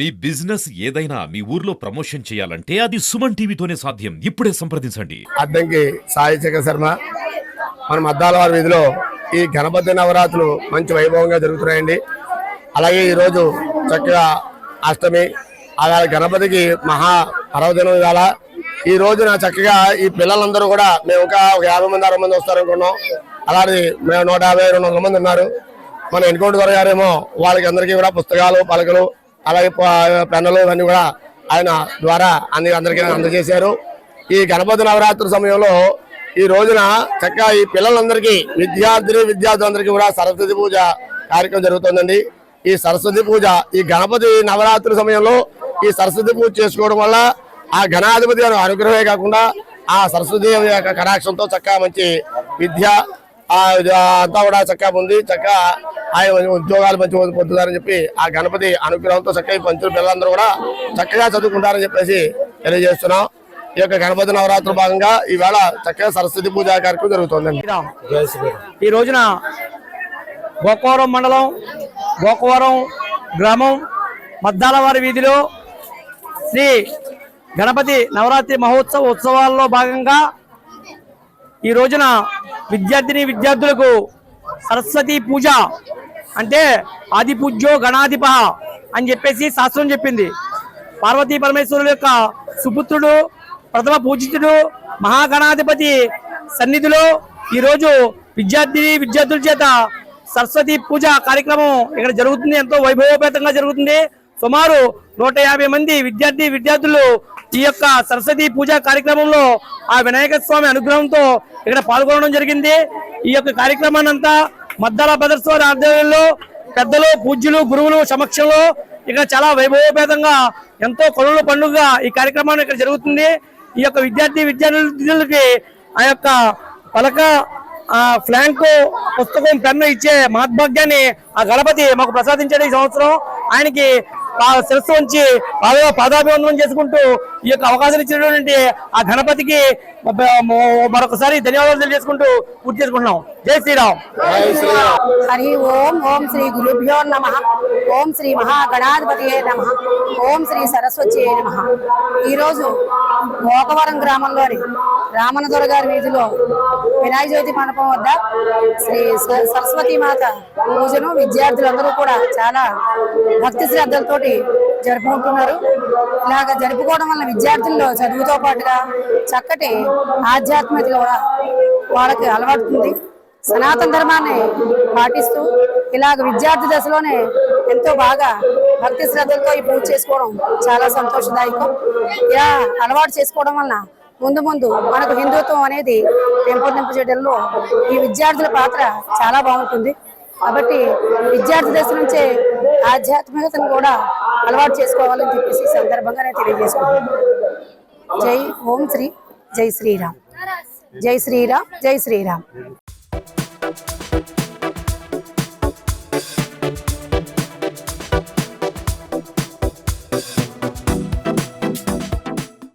మీ business ఏదైనా మీ ఊర్లో promotion చేయాలంటే అది సుమన్ టీవీతోనే సాధ్యం. ఇప్పుడే సంప్రదించండి. అద్దంకి సాయి శేఖర్ శర్మ మన మద్దాలవారి వీధిలో ఈ గణపతి నవరాత్రులు మంచి వైభవంగా జరుగుతున్నాయండి. అలాగే ఈరోజు చక్కగా అష్టమి అలాగే గణపతికి మహా పర్వదినం ఇవాళ. ఈ రోజున చక్కగా ఈ పిల్లలందరూ కూడా మేము ఒక యాభై మంది అరవై మంది వస్తారనుకున్నాం. అలాగే మేము నూట యాభై రెండు వందల మంది ఉన్నారు. మన ఎన్కౌంటర్ ద్వారా గారేమో వాళ్ళకి అందరికీ కూడా పుస్తకాలు పలకలు అలాగే పెన్నులు ఇవన్నీ కూడా ఆయన ద్వారా అన్ని అందరికీ అందజేశారు. ఈ గణపతి నవరాత్రి సమయంలో ఈ రోజున చక్కగా ఈ పిల్లలందరికీ విద్యార్థిని విద్యార్థులందరికీ కూడా సరస్వతి పూజ కార్యక్రమం జరుగుతుందండి. ఈ సరస్వతి పూజ ఈ గణపతి నవరాత్రి సమయంలో ఈ సరస్వతి పూజ చేసుకోవడం వల్ల ఆ గణాధిపతి అనుగ్రహమే కాకుండా ఆ సరస్వతి యొక్క కటాక్షంతో చక్కగా మంచి విద్య అంతా కూడా చక్కగా ఉంది. చక్కగా ఆయన ఉద్యోగాలు మంచి పొందుతారని చెప్పి ఆ గణపతి అనుగ్రహంతో చక్కగా ఈ పంచుల పిల్లలందరూ కూడా చక్కగా చదువుకుంటారని చెప్పేసి తెలియజేస్తున్నాం. ఈ యొక్క గణపతి నవరాత్రి భాగంగా ఈవేళ చక్కగా సరస్వతి పూజ కార్యక్రమం జరుగుతుందండి. శ్రీరామ్. ఈ రోజున గోకవరం మండలం గోకవరం గ్రామం మద్దాలవారి వీధిలో శ్రీ గణపతి నవరాత్రి మహోత్సవ ఉత్సవాల్లో భాగంగా ఈ రోజున విద్యార్థిని విద్యార్థులకు సరస్వతి పూజ అంటే ఆది పూజ్యో గణాధిప అని చెప్పేసి శాస్త్రం చెప్పింది. పార్వతీ పరమేశ్వరుల యొక్క సుపుత్రుడు ప్రథమ పూజితుడు మహాగణాధిపతి సన్నిధిలో ఈరోజు విద్యార్థిని విద్యార్థుల చేత సరస్వతి పూజ కార్యక్రమం ఇక్కడ జరుగుతుంది. ఎంతో వైభవోపేతంగా జరుగుతుంది. సుమారు నూట యాభై మంది విద్యార్థి విద్యార్థులు ఈ యొక్క సరస్వతి పూజా కార్యక్రమంలో ఆ వినాయక స్వామి అనుగ్రహంతో ఇక్కడ పాల్గొనడం జరిగింది. ఈ యొక్క కార్యక్రమాన్ని అంతా మద్దాల భద్రస్వామి ఆధ్వర్యంలో పెద్దలు పూజ్యులు గురువులు సమక్షంలో ఇక్కడ చాలా వైభవోపేతంగా ఎంతో కొనుల పండుగ ఈ కార్యక్రమాన్ని ఇక్కడ జరుగుతుంది. ఈ యొక్క విద్యార్థి విద్యార్థులకి ఆ యొక్క పలక ఫ్లాంకు పుస్తకం పెన్ను ఇచ్చే మహద్భాగ్యాన్ని ఆ గణపతి మాకు ప్రసాదించాడు ఈ సంవత్సరం. ఆయనకి శిరస్సు ఉంచి పాద పాదాభివందనం చేసుకుంటూ ఈ యొక్క అవకాశం ఇచ్చినటువంటి ఆ గణపతికి మరొకసారి ధన్యవాదాలు తెలియజేసుకుంటూ పూర్తి చేసుకుంటున్నాం. జై శ్రీరామ్. హరి ఓం ఓం శ్రీ గురుభ్యో నమ. ఓం శ్రీ మహాగణాధిపతి నమ. ఓం శ్రీ సరస్వతి నమ. ఈరోజు మోకవరం గ్రామంలోని రామనదుర గారి వీధిలో వినాయక చవితి మండపం వద్ద శ్రీ సరస్వతి మాత పూజను విద్యార్థులందరూ కూడా చాలా భక్తి శ్రద్ధలతోటి జరుపుకుంటున్నారు. ఇలాగ జరుపుకోవడం వల్ల విద్యార్థుల్లో చదువుతో పాటుగా చక్కటి ఆధ్యాత్మికత కూడా వాళ్ళకి అలవాడుతుంది సనాతన ధర్మాన్ని పాటిస్తూ ఇలాగ విద్యార్థి దశలోనే ఎంతో బాగా భక్తి శ్రద్ధలతో ఈ పూజ చేసుకోవడం చాలా సంతోషదాయకం. ఇలా అలవాటు చేసుకోవడం వలన ముందు ముందు మనకు హిందుత్వం అనేది పెంపొందింపు చేయడంలో ఈ విద్యార్థుల పాత్ర చాలా బాగుంటుంది. కాబట్టి విద్యార్థి దశ నుంచే ఆధ్యాత్మికతను కూడా అలవాటు చేసుకోవాలని చెప్పేసి సందర్భంగా నేను తెలియజేసుకుంటున్నాను. జై ఓం శ్రీ జై శ్రీరామ్. జై శ్రీరామ్ జై శ్రీరామ్.